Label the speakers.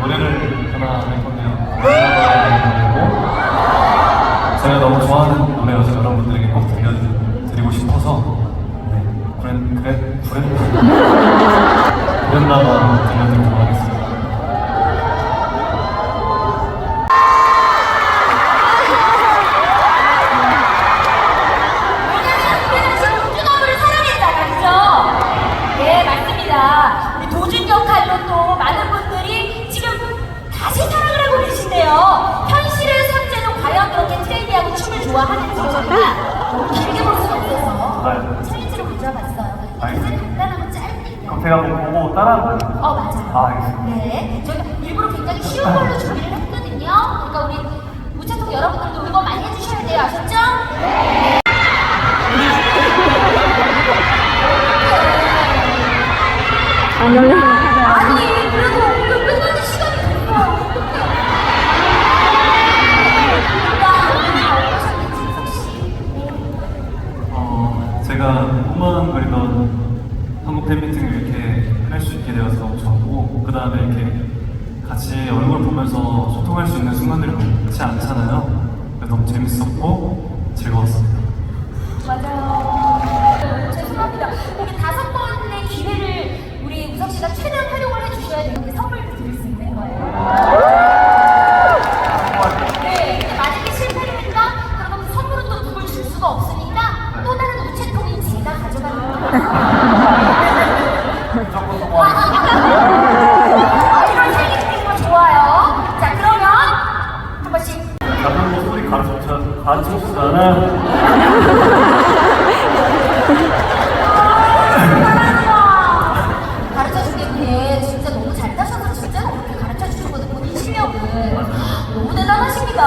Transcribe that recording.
Speaker 1: 노래를 하나 할 건데요. 제가 너무 좋아하는 노래여서 여러분들에게 꼭 들려드리고 싶어서 네, 브랜 그래 브랜 브랜나가 들려드리도
Speaker 2: 없어서
Speaker 1: 네.
Speaker 2: 챌린지로 가져봤어요.
Speaker 1: 알겠습니다.
Speaker 2: 가장 간단하고 짧게.
Speaker 1: 그럼 제가 한번 보고 따라하고
Speaker 2: 어, 맞아요.
Speaker 1: 아, 알겠습니다.
Speaker 2: 네, 저희가 일부러 굉장히 쉬운 걸로 준비를 했거든요. 그러니까 우리 우체통 여러분들도 응원 많이 해주셔야 돼요. 아셨죠?
Speaker 1: 제가 꿈만 그리던 한국 팬미팅을 이렇게 할 수 있게 되어서 너무 좋았고 그 다음에 이렇게 같이 얼굴 보면서 소통할 수 있는 순간들이 많지 않잖아요. 너무 재밌었고 즐거웠습니다.
Speaker 2: 맞아요.
Speaker 1: 무조건 성공하겠습니다.
Speaker 2: 아, 이런 세계 드리는 거 좋아요. 자, 그러면 한 번씩
Speaker 1: 가르쳐 가르쳐
Speaker 2: 주셨거든요. 본인 실력은 너무 대단하십니다.